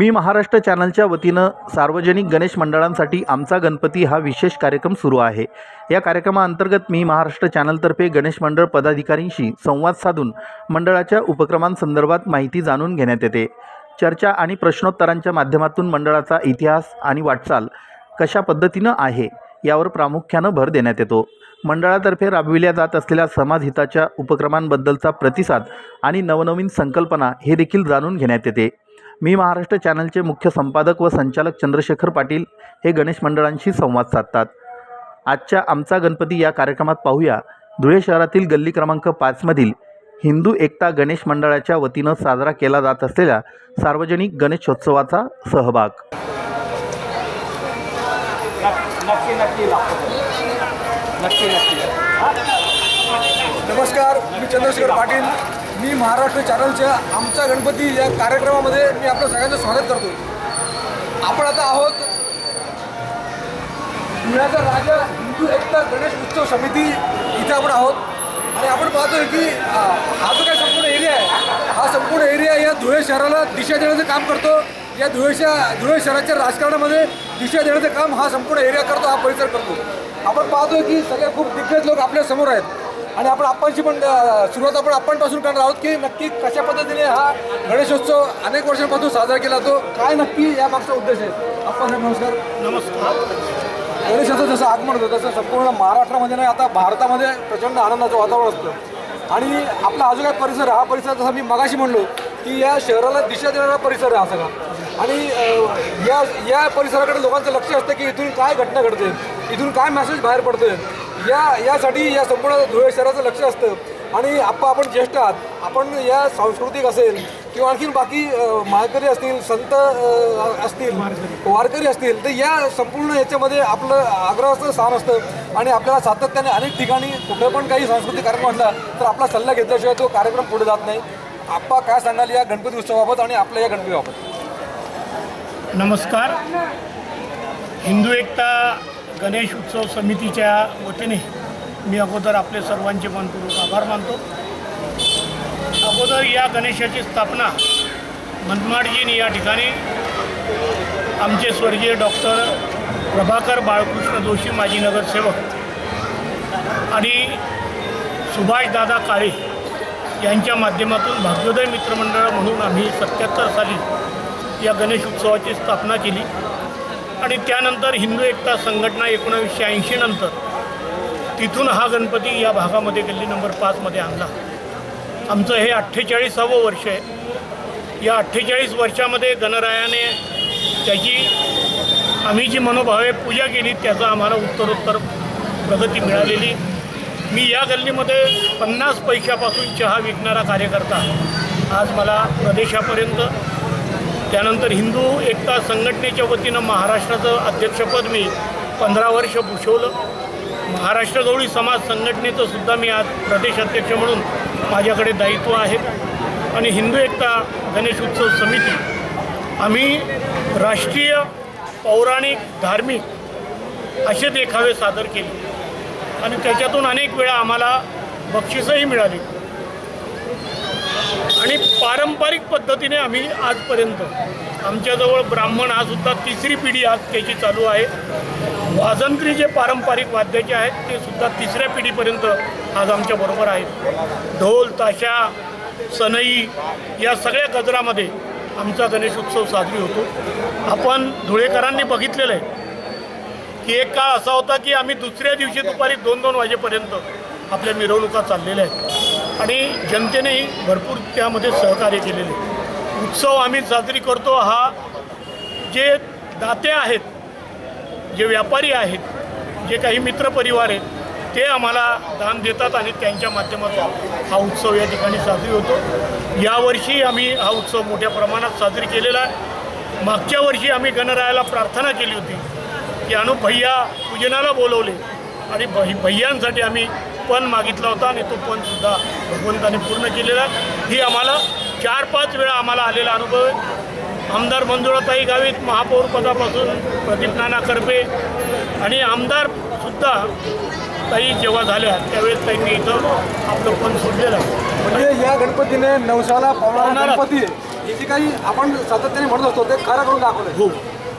मी महाराष्ट्र चॅनलच्या वतीनं सार्वजनिक गणेश मंडळांसाठी आमचा गणपती हा विशेष कार्यक्रम सुरू आहे. या कार्यक्रमाअंतर्गत मी महाराष्ट्र चॅनलतर्फे गणेश मंडळ पदाधिकाऱ्यांशी संवाद साधून मंडळाच्या उपक्रमांसंदर्भात माहिती जाणून घेण्यात येते. चर्चा आणि प्रश्नोत्तरांच्या माध्यमातून मंडळाचा इतिहास आणि वाटचाल कशा पद्धतीनं आहे यावर प्रामुख्यानं भर देण्यात येतो. मंडळातर्फे राबविल्या जात असलेल्या समाजहिताच्या उपक्रमांबद्दलचा प्रतिसाद आणि नवनवीन संकल्पना हे देखील जाणून घेण्यात येते. मी महाराष्ट्र चॅनलचे मुख्य संपादक व संचालक चंद्रशेखर पाटील हे गणेश मंडळांशी संवाद साधतात. आजच्या आमचा गणपती या कार्यक्रमात पाहूया. धुळे शहरातील गल्ली क्रमांक पाचमधील हिंदू एकता गणेश मंडळाच्या वतीनं साजरा केला जात असलेल्या सार्वजनिक गणेशोत्सवाचा सहभाग. नक्की नक्की नक्की नक्की नमस्कार मी चंद्रशेखर पाटील. मी महाराष्ट्र चॅनलच्या आमचा गणपती या कार्यक्रमामध्ये मी आपलं सगळ्यांचं स्वागत करतो. आपण आता आहोत पुण्याचा राजा हिंदू एकता गणेश उत्सव समिती इथे आपण आहोत. आणि आपण पाहतोय की हा जो काही संपूर्ण एरिया आहे हा संपूर्ण एरिया या धुळे शहराला दिशा देण्याचं काम करतो. या धुळेच्या धुळे शहराच्या राजकारणामध्ये दिशा देण्याचं काम हा संपूर्ण एरिया करतो हा परिसर करतो. आपण पाहतोय की सगळे खूप दिग्गज लोक आपल्यासमोर आहेत. आणि आपण आपणची पण सुरुवात आपण आपणपासून करणार आहोत की नक्की कशा पद्धतीने हा गणेशोत्सव अनेक वर्षांपासून साजरा केला जातो? काय नक्की या मागचा उद्देश आहे? आपण नमस्कार. नमस्कार. गणेशाचं जसं आगमन होतं तसं संपूर्ण महाराष्ट्रामध्ये नाही आता भारतामध्ये प्रचंड आनंदाचं वातावरण असतं. आणि आपला हा जो काय परिसर आहे हा परिसर जसा मी मगाशी म्हणलो की या शहराला दिशा देणारा परिसर आहे हा सगळा. आणि या या परिसराकडे लोकांचं लक्ष असतं की इथून काय घटना घडते इथून काय मेसेज बाहेर पडतोय. या यासाठी या संपूर्ण धुळे शहराचं लक्ष असतं. आणि आप्पा आपण ज्येष्ठ आहात. आपण या सांस्कृतिक असेल किंवा आणखीन बाकी अ, माळकरी असतील संत असतील वारकरी असतील तर या संपूर्ण याच्यामध्ये आपलं आग्रहाचं स्थान असतं. आणि आपल्याला सातत्याने अनेक ठिकाणी कुठे पण काही सांस्कृतिक कार्यक्रम असला तर आपला सल्ला घेतल्याशिवाय तो कार्यक्रम पुढे जात नाही. आप्पा काय सांगाल या गणपती उत्सवाबाबत आणि आपल्या या गणपतीबाबत? नमस्कार. हिंदू एकता गणेश उत्सव समितीच्या वतीने मी अगोदर आपले सर्वांचे मनपूर्वक आभार मानतो. अगोदर या गणेशाची स्थापना मनमाडजीने या ठिकाणी आमचे स्वर्गीय डॉक्टर प्रभाकर बाळकृष्ण जोशी माजी नगरसेवक आणि सुभाषदादा काळे यांच्या माध्यमातून भाग्योदय मित्रमंडळ म्हणून आम्ही सत्याहत्तर साली या गणेश उत्सवाची स्थापना केली. आणि त्यानंतर हिंदू एकता संघटना एकोणावीसशे ऐंशी नंतर तिथून हा गणपती या भागामध्ये गल्ली नंबर पाचमध्ये आणला. आमचं हे अठ्ठेचाळीसावं वर्ष आहे. या अठ्ठेचाळीस वर्षामध्ये गणरायाने त्याची आम्ही जी मनोभावे पूजा केली त्याचा आम्हाला उत्तरोत्तर प्रगती मिळालेली. मी या गल्लीमध्ये पन्नास पैशापासून चहा विकणारा कार्यकर्ता. आज मला प्रदेशापर्यंत त्यानंतर हिंदू एकता संघटनेच्या वतीनं महाराष्ट्राचं अध्यक्षपद मी पंधरा वर्ष भूषवलं. महाराष्ट्र गवळी समाज संघटनेचं सुद्धा मी आज प्रदेश अध्यक्ष म्हणून माझ्याकडे दायित्व आहे. आणि हिंदू एकता गणेश उत्सव समिती आम्ही राष्ट्रीय पौराणिक धार्मिक असे देखावे सादर केले. आणि त्याच्यातून अनेक वेळा आम्हाला बक्षिसंही मिळाली. आणि पारंपरिक पद्धतीने आम्ही आजपर्यंत आमच्याजवळ ब्राह्मण हा सुद्धा तिसरी पिढी आज त्याची चालू आहे. वाजंत्री जे पारंपरिक वाद्याचे आहेत ते सुद्धा तिसऱ्या पिढीपर्यंत आज आमच्याबरोबर आहेत. ढोल ताशा सनई या सगळ्या गजरामध्ये आमचा गणेश उत्सव साजरी होतो. आपण धुळेकरांनी बघितलेलं आहे की एक काळ असा होता की आम्ही दुसऱ्या दिवशी दुपारी दोन दोन वाजेपर्यंत आपल्या मिरवणुका चाललेल्या आहेत. आणि जनतेनेही भरपूर त्यामध्ये सहकार्य केलेले. उत्सव आम्ही साजरी करतो हा जे दाते आहेत जे व्यापारी आहेत जे काही मित्रपरिवार आहेत ते आम्हाला दान देतात आणि त्यांच्या माध्यमातून हा उत्सव या ठिकाणी साजरी होतो. यावर्षी आम्ही हा उत्सव मोठ्या प्रमाणात साजरी केलेला आहे. मागच्या वर्षी आम्ही गणरायाला प्रार्थना केली होती की अनु भैया पूजनाला बोलवले आणि भै भैयांसाठी आम्ही पण मागितला होता आणि तो पण सुद्धा भगवंताने पूर्ण केलेला आहे. ही आम्हाला चार पाच वेळा आम्हाला आलेला अनुभव आहे. आमदार मंजुळाताई गावित महापौर पदापासून प्रदीप नाना करपे आणि आमदारसुद्धा ताई जेव्हा झाल्या त्यावेळेस त्यांनी इथं आपलं पण सोडलेलं म्हणजे या गणपतीने नवसाला पावणारा. गणपती हे जे काही आपण सातत्याने म्हणत असतो ते खरं करून दाखवलं हो.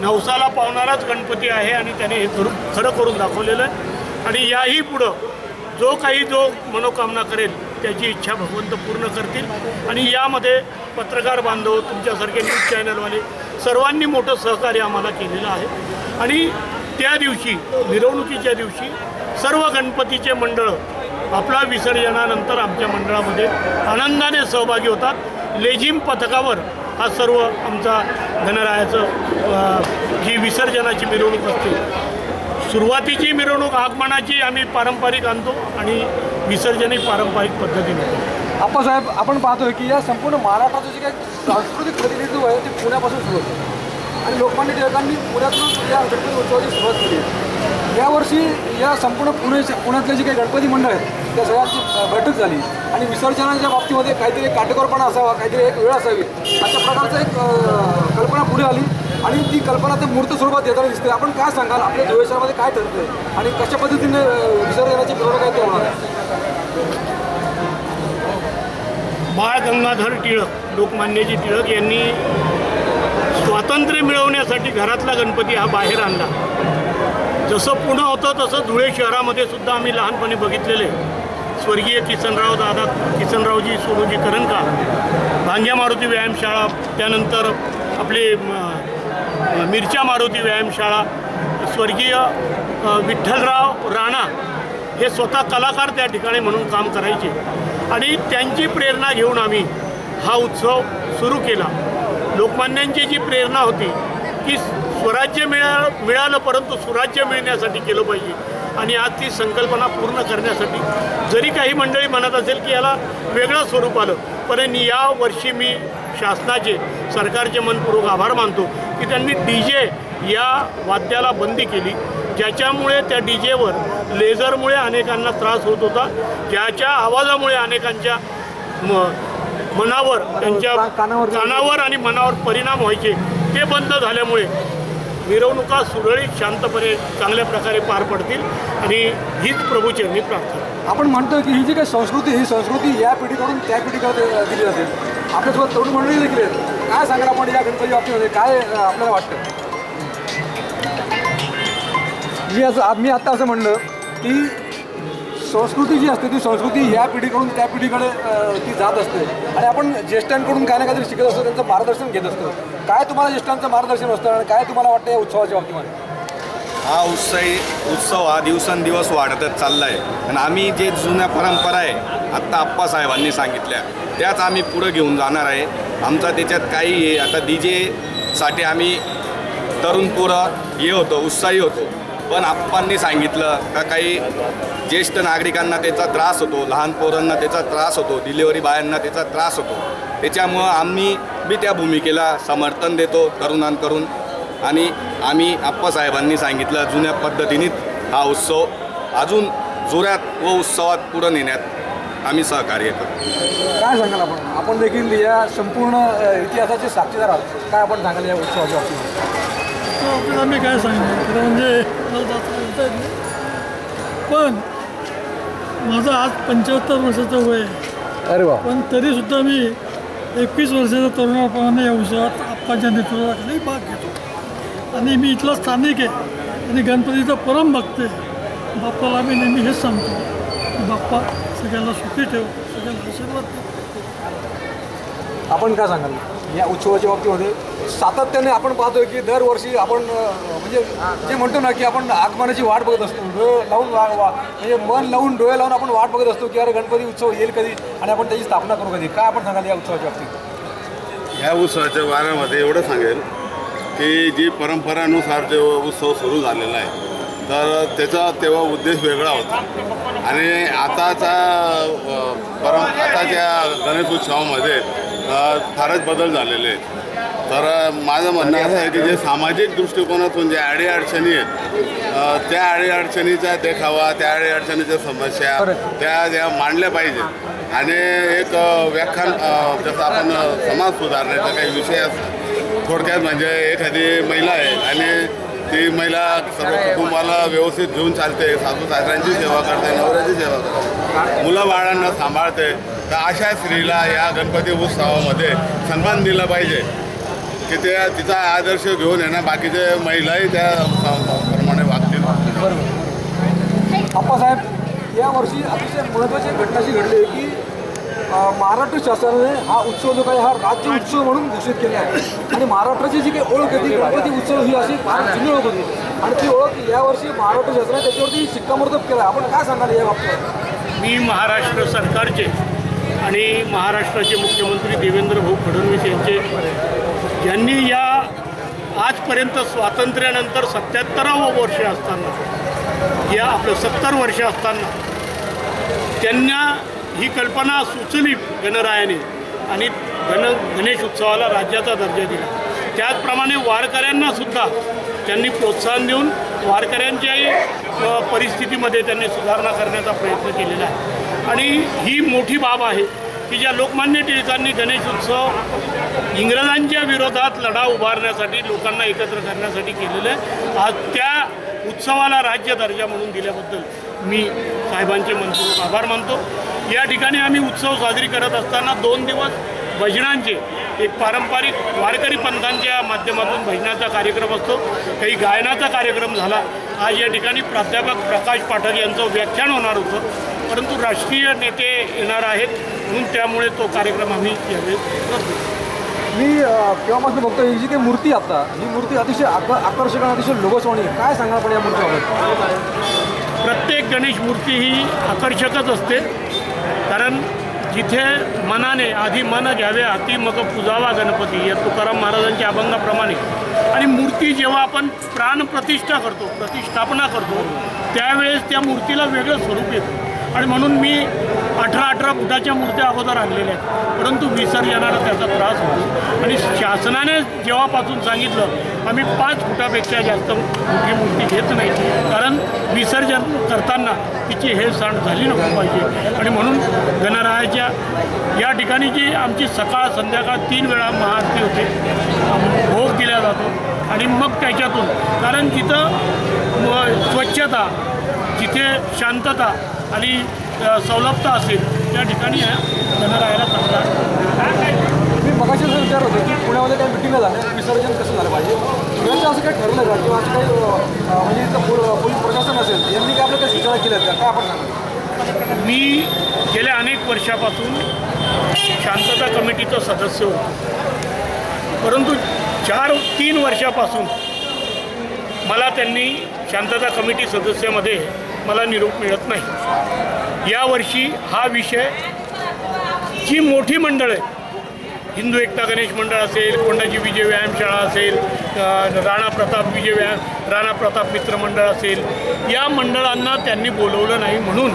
नवसाला पावणाराच गणपती आहे आणि त्याने हे करून खरं करून दाखवलेलं आहे. आणि याही पुढं जो काही जो मनोकामना करेल त्याची इच्छा भगवंत पूर्ण करतील. आणि यामध्ये पत्रकार बांधव तुमच्यासारखे न्यूज चॅनलवाले सर्वांनी मोठं सहकार्य आम्हाला केलेलं आहे. आणि त्या दिवशी मिरवणुकीच्या दिवशी सर्व गणपतीचे मंडळं आपला विसर्जनानंतर आमच्या मंडळामध्ये आनंदाने सहभागी होतात. लेझिम पथकावर हा सर्व आमचा गणरायाचं जी विसर्जनाची मिरवणूक असते सुरुवातीची मिरवणूक आगमनाची आम्ही पारंपरिक आणतो आणि विसर्जनही पारंपरिक पद्धतीने आपण आप्पासाहेब आपण पाहतोय की या संपूर्ण महाराष्ट्राचं जे काही सांस्कृतिक प्रतिनिधित्व आहे ते पुण्यापासून सुरू होतं. आणि लोकमान्य टिळकांनी पुण्यातून या गणपती उत्सवाची सुरुवात केली. आहे यावर्षी या संपूर्ण पुणे पुण्यातले जे काही गणपती मंडळ आहेत त्या सगळ्यांची बैठक झाली. आणि विसर्जनाच्या बाबतीमध्ये काहीतरी काटेकोरपणा असावा काहीतरी एक वेळ असावी अशा प्रकारचं एक कल्पना पुढे आली. आणि ती कल्पना ते मूर्त स्वरूपात येताना दिसते. आपण काय सांगाल? आपल्या धुळे काय ठरतंय? आणि कशा पद्धतीने विसर्जनाची मिरवणूक आहे ते होणार आहे बाळ गंगाधर टिळक लोकमान्यजी टिळक यांनी स्वातंत्र्य मिळवण्यासाठी घरातला गणपती हा बाहेर आणला. जसं पुणं होतं तसं धुळे शहरामध्ये सुद्धा आम्ही लहानपणी बघितलेले. स्वर्गीय किसनराव दादा किसनरावजी सोनूजी करंका भांग्या मारुती व्यायामशाळा त्यानंतर आपले मिरच्या मारुती व्यायामशाळा स्वर्गीय विठ्ठलराव राणा हे स्वतः कलाकार त्या ठिकाणी म्हणून काम करायचे. आणि त्यांची प्रेरणा घेऊन आम्ही हा उत्सव सुरू केला. लोकमान्यांची जी प्रेरणा होती की स्वराज्य मिळा मिळालं परंतु सुराज्य मिळण्यासाठी केलं पाहिजे. आणि आज ती संकल्पना पूर्ण करण्यासाठी जरी काही मंडळी म्हणत असेल की याला वेगळं स्वरूप आलं पण या वर्षी मी शासनाचे सरकारचे मनपूर्वक आभार मानतो. की त्यांनी डी जे या वाद्याला बंदी केली. ज्याच्यामुळे त्या डी जेवर लेझरमुळे अनेकांना त्रास होत होता. ज्याच्या आवाजामुळे अनेकांच्या म मनावर त्यांच्या कानावर- कानावर आणि मनावर परिणाम व्हायचे. ते बंद झाल्यामुळे मिरवणुका सुरळीत शांतपणे चांगल्या प्रकारे पार पडतील आणि हीच प्रभूचरणी प्रार्थना आपण म्हणतो की ही जी काही संस्कृती ही संस्कृती या पिढीकडून त्या पिढीकडे दिली जाते. आपल्यासोबत तरुण मंडळी देखील आहेत. काय सांगाल आपण या गणपती बाबतीमध्ये काय आपल्याला वाटतं? मी असं मी आत्ता असं म्हणलं की संस्कृती जी असते ती संस्कृती ह्या पिढीकडून त्या पिढीकडे ती जात असते. आणि आपण ज्येष्ठांकडून काय ना काहीतरी शिकत असतो त्यांचं मार्गदर्शन घेत असतो. काय तुम्हाला ज्येष्ठांचं मार्गदर्शन असतं आणि काय तुम्हाला वाटतं या उत्सवाच्या बाबतीमध्ये? हा उत्सवी उत्सव हा दिवसेंदिवस वाढतच चालला आहे आणि आम्ही जे जुन्या परंपरा आहे आत्ता आप्पासाहेबांनी सांगितल्या त्याच आम्ही पुढं घेऊन जाणार आहे. आमचा त्याच्यात काही आहे आता डी जेसाठी आम्ही तरुण पोरं हे होतो उत्साही होतो. पण आप्पांनी सांगितलं का काही ज्येष्ठ नागरिकांना त्याचा त्रास होतो लहान पोरांना त्याचा त्रास होतो डिलिव्हरी बायांना त्याचा त्रास होतो. त्याच्यामुळं आम्ही बी त्या भूमिकेला समर्थन देतो तरुणांकडून आणि आम्ही आप्पासाहेबांनी सांगितलं जुन्या पद्धतीने हा उत्सव अजून जोरात व उत्सवात पुढं नेण्यात आम्ही सहकार्य करतो काय सांगाल आपण? आपण देखील या संपूर्ण अ, इतिहासाचे साक्षीदार आहात. काय आपण सांगाल या उत्सवाच्या बाबतीत तर आपल्याला मी काय सांगणार? खरं म्हणजे मला जास्त बोलता येत नाही. पण माझं आज पंच्याहत्तर वर्षाचं वय आहे. अरे वा. पण तरीसुद्धा मी एकवीस वर्षाच्या तरुणाप्रमाणे या उत्सवात आप्पाच्या नेतृत्वाखाली भाग घेतो. आणि मी इथला स्थानिक आहे. आणि गणपतीचा परम भक्त आहे. बाप्पाला मी नेहमी हेच सांगतो. की बाप्पा सगळ्यांना सुखी ठेव सगळ्यांना आशीर्वाद दे आपण काय सांगाल? या उत्सवाच्या बाबतीमध्ये सातत्याने आपण पाहतोय की दरवर्षी आपण अ, म्हणजे जे म्हणतो ना की आपण आगमनाची वाट बघत असतो डोळे लावून वा वा- म्हणजे मन लावून डोळे लावून आपण वाट बघत असतो की अरे गणपती उत्सव येईल कधी आणि आपण त्याची स्थापना करू कधी. काय आपण सांगाल या उत्सवाच्या बाबतीत? ह्या उत्सवाच्या बाऱ्यामध्ये एवढं सांगेल की जी परंपरानुसार जो उत्सव सुरू झालेला आहे तर त्याचा तेव्हा उद्देश वेगळा होता. आणि आताचा परं आताच्या गणेश उत्सवामध्ये फारच बदल झालेले आहेत. तर माझं म्हणणं असं आहे की जे सामाजिक दृष्टिकोनातून जे अडीअडचणी आहेत त्या अडीअडचणीचा देखावा त्या अडीअडचणीच्या समस्या त्या ज्या मांडल्या पाहिजेत. आणि एक व्याख्यान जसं आपण समाज सुधारण्याचा काही विषय असतो थोडक्यात म्हणजे एखादी महिला आहे आणि ती महिला सर्व कुटुंबाला व्यवस्थित घेऊन चालते. सासू सासऱ्यांची सेवा करते नवऱ्याची सेवा करते. मुलं बाळांना सांभाळते. तर अशा स्त्रीला या गणपती उत्सवामध्ये सन्मान दिला पाहिजे. की ते तिचा आदर्श घेऊन आहे ना बाकीचे महिलाही त्या प्रमाणे वागतील. आप्पासाहेब यावर्षी अतिशय महत्त्वाची घटना अशी घडली की महाराष्ट्र शासनाने हा उत्सव जो काही हा राज्य उत्सव म्हणून घोषित केला आहे. आणि महाराष्ट्राची जी काही ओळख होती ती गणपती उत्सव ही अशी फार जुनी ओळख होती. आणि ती ओळख यावर्षी महाराष्ट्र शासनाने त्याच्यावरती शिक्कामोर्तब केला आपण काय सांगाल या बाबतीत? मी महाराष्ट्र सरकारचे आणि महाराष्ट्राचे मुख्यमंत्री देवेंद्र भाऊ फडणवीस यांचे यांनी या आजपर्यंत स्वातंत्र्यानंतर सत्याहत्तरावं वर्ष असताना या आपलं सत्तर वर्ष असताना त्यांना ही कल्पना सुचली गणरायाने आणि गण गणेश उत्सवाला राज्याचा दर्जा दिला. त्याचप्रमाणे वारकऱ्यांनासुद्धा त्यांनी प्रोत्साहन देऊन वारकऱ्यांच्याही परिस्थितीमध्ये त्यांनी सुधारणा करण्याचा प्रयत्न केलेला आहे. आणि ही मोठी बाब आहे की ज्या लोकमान्य टिळकांनी गणेश उत्सव इंग्रजांच्या विरोधात लढा उभारण्यासाठी लोकांना एकत्र करण्यासाठी केलेलं आहे. आज त्या उत्सवाला राज्य दर्जा म्हणून दिल्याबद्दल मी साहेबांचे मनपूर्वक आभार मानतो. या ठिकाणी आम्ही उत्सव साजरी करत असताना दोन दिवस भजनांचे एक पारंपरिक वारकरी पंथांच्या माध्यमातून भजनाचा कार्यक्रम असतो काही गायनाचा कार्यक्रम झाला. आज या ठिकाणी प्राध्यापक प्रकाश पाठक यांचं व्याख्यान होणार होतं परंतु राष्ट्रीय नेते येणार आहेत म्हणून त्यामुळे तो कार्यक्रम आम्ही यावेळेस मी केव्हापासून बघतो ही जी काही मूर्ती आता ही मूर्ती अतिशय आक आकर्षक आणि अतिशय लोभसवाणी आहे. काय सांगाल पण या मूर्तीबाबत? प्रत्येक गणेश मूर्ती ही आकर्षकच असते. कारण जिथे मनाने आधी मन घ्यावे हाती मग पुजावा गणपती. या तुकाराम महाराजांच्या अभंगाप्रमाणे. आणि मूर्ती जेव्हा आपण प्राणप्रतिष्ठा करतो प्रतिष्ठापना करतो त्यावेळेस त्या मूर्तीला वेगळं स्वरूप येतं. आणि म्हणून मी अठरा अठरा फुटाच्या मूर्त्या अगोदर आणलेल्या आहेत. परंतु विसर्जनाला त्याचा त्रास होतो. आणि शासनाने जेव्हापासून सांगितलं आम्ही पाच फुटापेक्षा जास्त मोठी मूर्ती घेत नाही. कारण विसर्जन करताना तिची हेळसांड झाली नको पाहिजे. आणि म्हणून गणरायाच्या या ठिकाणी जी आमची सकाळ संध्याकाळ तीन वेळा महाआरती होते भोग दिला जातो. आणि मग त्याच्यातून कारण तिथं स्वच्छता जिथे शांतता आणि सवलभता असेल त्या ठिकाणी ह्या गणरायाला चांगला मी मगाशी असं विचार होतो की पुण्यामध्ये काही मिटिंगला झाल्या विसर्जन कसं झालं पाहिजे? पुण्याचं असं काही ठरलं का? किंवा असं काही म्हणजे इथं पोलीस प्रशासन असेल यांनी काय आपल्या काही सूचना केल्या आहेत का आपण सांगा? मी गेल्या अनेक वर्षापासून शांतता कमिटीचा सदस्य होतो. परंतु चार तीन वर्षापासून मला त्यांनी शांतता कमिटी सदस्यामध्ये मला निरोप मिळत नाही. यावर्षी हा विषय जी मोठी मंडळ आहे हिंदू एकता गणेश मंडळ असेल कोंडाजी विजय व्यायामशाळा असेल राणा प्रताप विजय व्यायाम राणा प्रताप मित्र मंडळ असेल या मंडळांना त्यांनी बोलवलं नाही म्हणून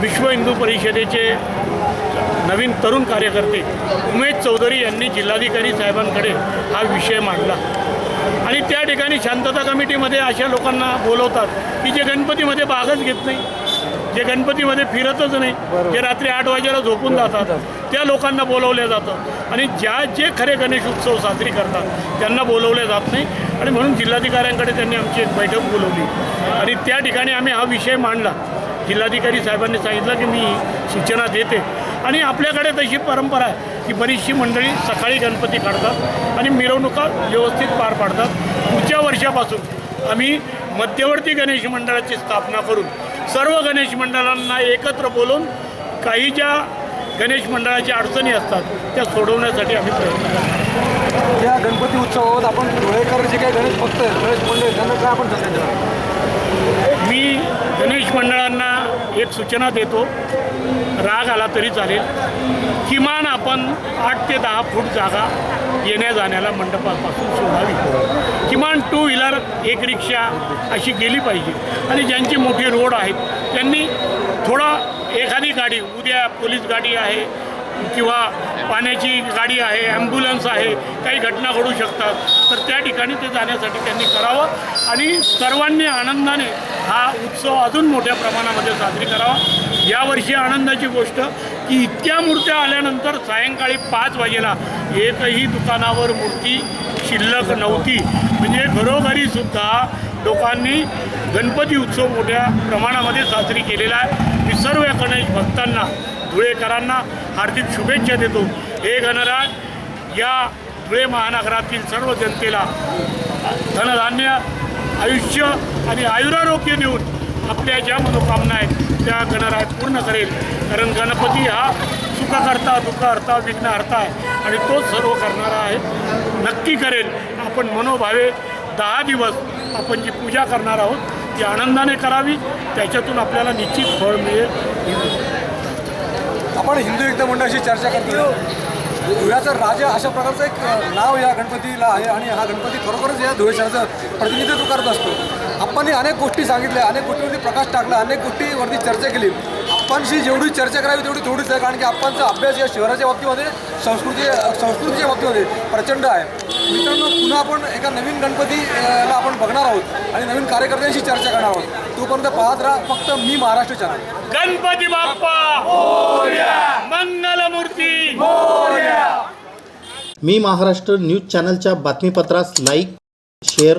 विश्व हिंदू परिषदेचे नवीन तरुण कार्यकर्ते उमेश चौधरी यांनी जिल्हाधिकारी साहेबांकडे हा विषय मांडला. आणि त्या ठिकाणी शांतता कमिटीमध्ये अशा लोकांना बोलवतात की जे गणपतीमध्ये भागच घेत नाही जे गणपतीमध्ये फिरतच नाही जे रात्री आठ वाजेला झोपून जातात त्या लोकांना बोलवलं जातं. आणि ज्या जे खरे गणेश उत्सव साजरी करतात त्यांना बोलवले जात नाही. आणि म्हणून जिल्हाधिकाऱ्यांकडे त्यांनी आमची एक बैठक बोलवली. आणि त्या ठिकाणी आम्ही हा विषय मांडला. जिल्हाधिकारी साहेबांनी सांगितलं की मी सूचना देते. आणि आपल्याकडे तशी परंपरा आहे. की बरीचशी मंडळी सकाळी गणपती काढतात आणि मिरवणुका व्यवस्थित पार पाडतात. पुढच्या वर्षापासून आम्ही मध्यवर्ती गणेश मंडळाची स्थापना करून सर्व गणेश मंडळांना एकत्र बोलून काही ज्या गणेश मंडळाच्या अडचणी असतात त्या सोडवण्यासाठी आम्ही प्रयत्न करतो. या गणपती उत्सवात आपण धुळेकर जे काही गणेश भक्त गणेश मंडळ त्यांना काय आपण मी गणेश मंडळांना एक सूचना देतो. राग आला तरी चालेल. किमान आपण आठ ते दहा फूट जागा येण्या जाण्याला मंडपापासून सोडावी. किमान टू व्हीलर एक रिक्षा अशी गेली पाहिजे. आणि ज्यांची मोठी रोड आहेत त्यांनी थोडा एखादी गाडी उद्या पोलीस गाडी आहे किंवा पाण्याची गाडी आहे ॲम्ब्युलन्स आहे काही घटना घडू शकतात तर त्या ठिकाणी ते जाण्यासाठी त्यांनी करावं आणि सर्वांनी आनंदाने हा उत्सव अजून मोठ्या प्रमाणामध्ये साजरी करावा. यावर्षी आनंदाची गोष्ट की इतक्या मूर्त्या आल्यानंतर सायंकाळी पाच वाजेला एकही दुकानावर मूर्ती शिल्लक नव्हती. म्हणजे घरोघरीसुद्धा लोकांनी गणपती उत्सव मोठ्या प्रमाणामध्ये साजरी केलेला आहे. मी सर्व गणेश भक्तांना धुळेकरांना हार्दिक शुभेच्छा देतो. हे गणराज या धुळे महानगरातील सर्व जनतेला धनधान्य आयुष्य आणि आयुरारोग्य देऊन आपल्या ज्या मनोकामना आहेत त्या गणराज पूर्ण करेल. कारण गणपती हा सुखकर्ता दुःखहर्ता विघ्नहर्ता आहे आणि तोच सर्व करणारा आहे नक्की करेल. आपण मनोभावे दहा दिवस आपण जी पूजा करणार आहोत ती आनंदाने करावी. त्याच्यातून आपल्याला निश्चित फळ मिळेल. आपण हिंदू एकता मंडळाशी चर्चा करतो धुळ्याचं राजा अशा प्रकारचं एक नाव या गणपतीला आहे आणि हा गणपती खरोखरच या धुळे शहराचं प्रतिनिधित्व करत असतो. आपण अनेक गोष्टी सांगितल्या अनेक गोष्टीवरती प्रकाश टाकला अनेक गोष्टीवरती चर्चा केली. आपणशी जेवढी चर्चा करावी तेवढी थोडीच आहे कारण की आपणचा अभ्यास या शहराच्या बाबतीमध्ये संस्कृती संस्कृतीच्या बाबतीमध्ये प्रचंड आहे. मित्रांनो पुन्हा आपण एका नवीन गणपतीला आपण बघणार आहोत आणि नवीन कार्यकर्त्यांशी चर्चा करणार आहोत. तोपर्यंत पाहत राहा फक्त मी महाराष्ट्र चॅनल गणपती बाप्पा! मंगलमूर्ती मी महाराष्ट्र न्यूज चॅनलच्या बातमीपत्रास लाईक शेअर